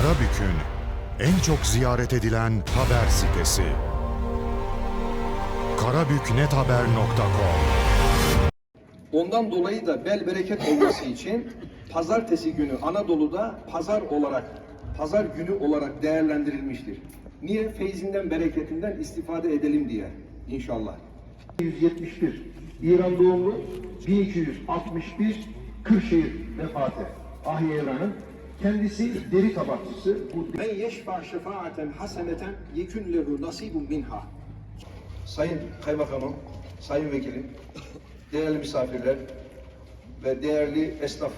Karabük'ün en çok ziyaret edilen haber sitesi. karabüknethaber.com Ondan dolayı da bel bereket olması için pazartesi günü Anadolu'da pazar olarak, pazar günü olarak değerlendirilmiştir. Niye? Feyzinden, bereketinden istifade edelim diye inşallah. 171 İran doğumlu 1261 Kırşehir vefatı Ahi Evran'ın kendisi deri tabakçısı bu Men yeşfa şefaaten haseneten yekün lehu nasibun minha. Sayın Kaymakamım, Sayın Vekilim, değerli misafirler ve değerli esnaf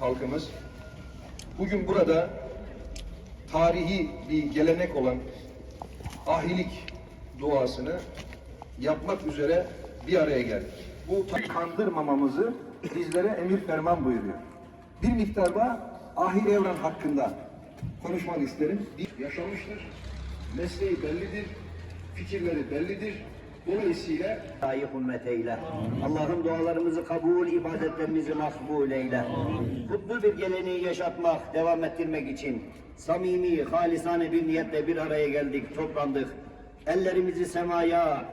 halkımız, bugün burada tarihi bir gelenek olan ahilik duasını yapmak üzere bir araya geldik. Bu kandırmamamızı bizlere emir ferman buyuruyor. Bir miktar da Ahi Evran hakkında konuşmak isterim. Yaşamıştır, mesleği bellidir, fikirleri bellidir. Dolayısıyla layık ümmet eyle. Allah'ım dualarımızı kabul, ibadetlerimizi makbul eyle. Kutlu bir geleneği yaşatmak, devam ettirmek için samimi, halisane bir niyetle bir araya geldik, toplandık. Ellerimizi semaya,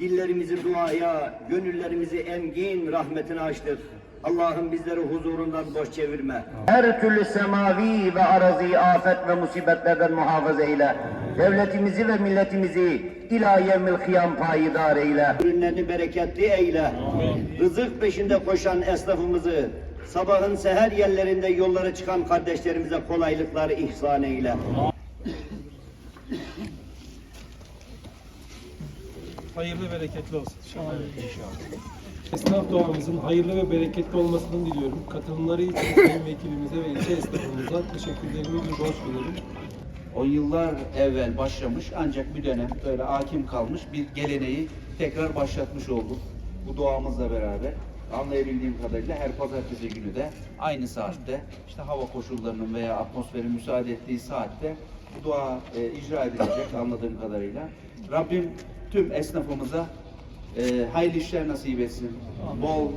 dillerimizi duaya, gönüllerimizi emgin rahmetine açtık. Allah'ım bizleri huzurundan boş çevirme. Her türlü semavi ve arazi afet ve musibetlerden muhafaza eyle. Devletimizi ve milletimizi ila yevmil kıyam payidar eyle. Ürünlerini bereketli eyle. Rızık peşinde koşan esnafımızı, sabahın seher yerlerinde yollara çıkan kardeşlerimize kolaylıkları ihsan eyle. Hayırlı ve bereketli olsun. İnşallah. Esnaf doğamızın hayırlı ve bereketli olmasını diliyorum. Katılımları için sayın vekilimize ve ilçe esnafımıza teşekkürlerimi bir borç biliyorum. O yıllar evvel başlamış ancak bir dönem böyle hakim kalmış bir geleneği tekrar başlatmış olduk. Bu duamızla beraber anlayabildiğim kadarıyla her pazartesi günü de aynı saatte işte hava koşullarının veya atmosferin müsaade ettiği saatte bu dua e, icra edilecek anladığım kadarıyla. Rabbim tüm esnafımıza e, hayırlı işler nasip etsin, bol e,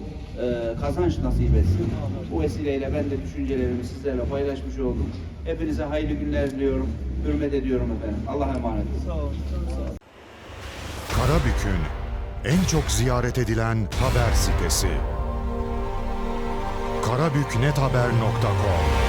kazanç nasip etsin. Bu vesileyle ben de düşüncelerimi sizlerle paylaşmış oldum. Hepinize hayırlı günler diliyorum, hürmet ediyorum efendim. Allah'a emanet olun. Karabük'ün en çok ziyaret edilen haber sitesi. karabüknethaber.com